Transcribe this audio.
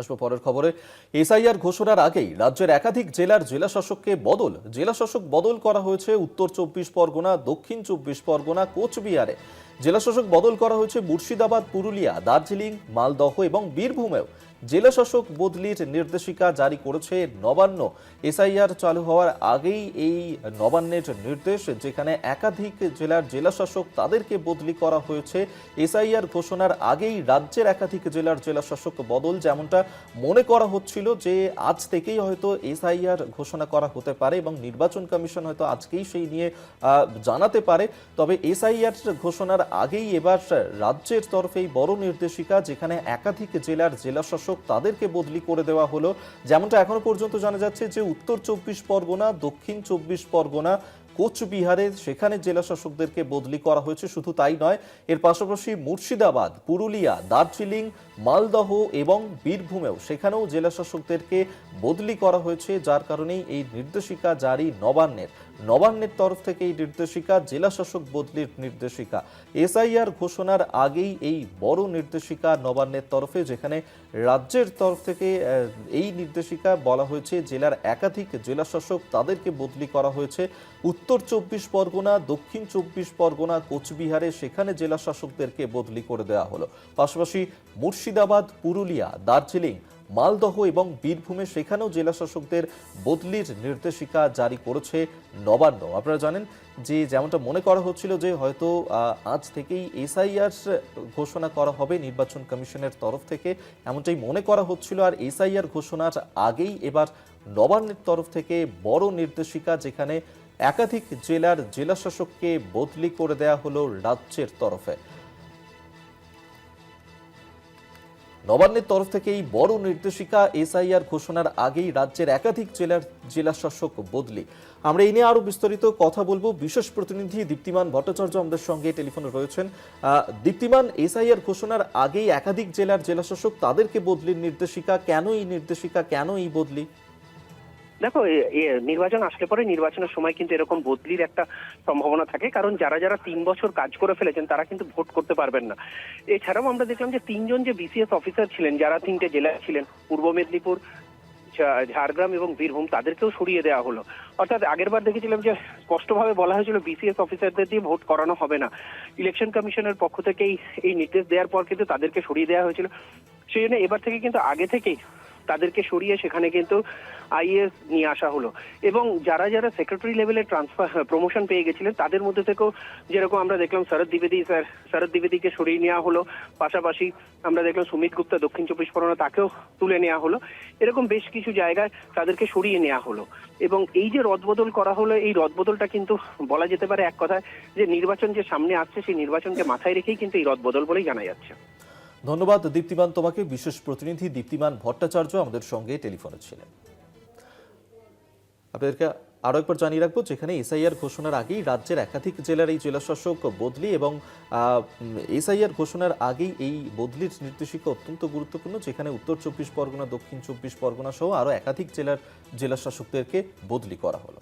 আসব পরের খবরে। এসআইআর ঘোষণার আগেই রাজ্যের একাধিক জেলার জেলা শাসককে বদল, জেলাশাসক বদল করা হয়েছে উত্তর চব্বিশ পরগনা, দক্ষিণ চব্বিশ পরগনা, কোচবিহারে। জেলাশাসক বদল করা হয়েছে মুর্শিদাবাদ, পুরুলিয়া, দার্জিলিং, মালদহ এবং বীরভূমেও। জেলা শাসক বদলির নির্দেশিকা জারি করেছে নবান্ন। এসআইআর চালু হওয়ার আগেই এই নবান্নের নির্দেশ, যেখানে একাধিক জেলার জেলা শাসক তাদেরকে বদলি করা হয়েছে। এসআইআর ঘোষণার আগেই রাজ্যের একাধিক জেলার জেলা শাসক বদল যেমনটা মনে করা হচ্ছিল যে আজ থেকেই হয়তো এসআইআর ঘোষণা করা হতে পারে এবং নির্বাচন কমিশন হয়তো আজকেই সেই নিয়ে জানাতে পারে। তবে এসআইআর ঘোষণার আগেই এবার রাজ্যের তরফেই বড় নির্দেশিকা, যেখানে একাধিক জেলার জেলা শাসক তাদেরকে বদলি করে দেওয়া হলো। যেমনটা এখনও পর্যন্ত জানা যাচ্ছে যে উত্তর চব্বিশ পরগনা, দক্ষিণ চব্বিশ পরগনা, কোচবিহারে সেখানে জেলা শাসকদেরকে বদলি করা হয়েছে। শুধু তাই নয়, এর পাশাপাশি মুর্শিদাবাদ, পুরুলিয়া, দার্জিলিং, মালদহ এবং বীরভূমেও সেখানেও জেলা শাসকদেরকে বদলি করা হয়েছে, যার কারণেই এই নির্দেশিকা জারি নবান্নের। নবান্নের তরফ থেকে এই নির্দেশিকা জেলা শাসক বদলির নির্দেশিকা। এসআইআর ঘোষণার আগেই এই বড় নির্দেশিকা নবান্নের তরফে, যেখানে রাজ্যের তরফ থেকে এই নির্দেশিকা বলা হয়েছে, জেলার একাধিক জেলা শাসক তাদেরকে বদলি করা হয়েছে। উত্তর চব্বিশ পরগনা, দক্ষিণ চব্বিশ পরগনা, কোচবিহারে সেখানে জেলা শাসকদেরকে বদলি করে দেওয়া হলো। পাশাপাশি মুর্শিদাবাদ, পুরুলিয়া, দার্জিলিং মালদহ এবং বীরভূমে সেখানেও জেলাশাসকদের বদলির নির্দেশিকা জারি করেছে নবান্ন। আপনারা জানেন যে যেমনটা মনে করা হচ্ছিল যে হয়তো আজ থেকেই এসআইআর ঘোষণা করা হবে নির্বাচন কমিশনের তরফ থেকে। এমনটাই মনে করা হচ্ছিল আর এসআইআর ঘোষণার আগেই এবার নবান্নের তরফ থেকে বড় নির্দেশিকা যেখানে একাধিক জেলার জেলাশাসককে বদলি করে দেয়া হলো রাজ্যের তরফে। নবান্নের তরফ থেকে এই বড় নির্দেশিকা এসআইআর ঘোষণার আগেই রাজ্যের একাধিক জেলার জেলাশাসক বদলি। আমরা এই নিয়ে আরও বিস্তারিত কথা বলব। বিশেষ প্রতিনিধি দীপ্তিমান ভট্টাচার্য আমাদের সঙ্গে টেলিফোনে রয়েছেন। দীপ্তিমান, এসআইআর ঘোষণার আগেই একাধিক জেলার জেলাশাসক তাদেরকে বদলির নির্দেশিকা, কেন এই নির্দেশিকা, কেন এই বদলি? দেখো নির্বাচন আসলে পরে নির্বাচনের সময় কিন্তু এরকম বদলির একটা সম্ভাবনা থাকে। কারণ যারা যারা তিন বছর কাজ করে ফেলেছেন, তারা কিন্তু ভোট করতে পারবেন না। এছাড়াও আমরা দেখলাম যে তিনজন যে বিসিএস অফিসার ছিলেন, যারা তিনটে জেলায় ছিলেন, পূর্ব মেদিনীপুর ঝাড়গ্রাম এবং বীরভূম, তাদেরকেও সরিয়ে দেওয়া হলো। অর্থাৎ আগেরবার দেখেছিলাম যে স্পষ্টভাবে বলা হয়েছিল বিসিএস অফিসারদের দিয়ে ভোট করানো হবে না। ইলেকশন কমিশনের পক্ষ থেকেই এই নির্দেশ দেওয়ার পর কিন্তু তাদেরকে সরিয়ে দেওয়া হয়েছিল। সেই জন্য এবার থেকে কিন্তু আগে থেকেই তাদেরকে সরিয়ে সেখানে কিন্তু আইএস নিয়ে আসা হলো। এবং যারা যারা সেক্রেটারি লেভেলে ট্রান্সফার প্রমোশন পেয়ে গেছিলেন, তাদের মধ্যে থেকেও যেরকম আমরা দেখলাম শরৎ দ্বিবেদী, স্যার, শরৎ দ্বিবেদীকে সরিয়ে নেওয়া হলো। পাশাপাশি আমরা দেখলাম সুমিত গুপ্তা, দক্ষিণ চব্বিশ পরগনা তাকেও তুলে নেওয়া হলো। এরকম বেশ কিছু জায়গায় তাদেরকে সরিয়ে নেওয়া হলো। এবং এই যে রদবদল করা হলো, এই রদবদলটা কিন্তু বলা যেতে পারে এক কথায় যে নির্বাচন যে সামনে আসছে, সেই নির্বাচনকে মাথায় রেখেই কিন্তু এই রদবদল বলেই জানা যাচ্ছে। ধন্যবাদ, দীপ্তিমান। তোমাকে বিশেষ প্রতিনিধি দীপ্তিমান ভট্টাচার্য আমাদের সঙ্গে টেলিফোনে ছিলেন। আপনাদেরকে আরও একবার জানিয়ে রাখব যেখানে এসআইআর ঘোষণার আগেই রাজ্যের একাধিক জেলার এই জেলাশাসক বদলি এবং এসআইআর ঘোষণার আগেই এই বদলির নির্দেশিকা অত্যন্ত গুরুত্বপূর্ণ, যেখানে উত্তর চব্বিশ পরগনা, দক্ষিণ চব্বিশ পরগনা সহ আরও একাধিক জেলার জেলাশাসকদেরকে বদলি করা হলো।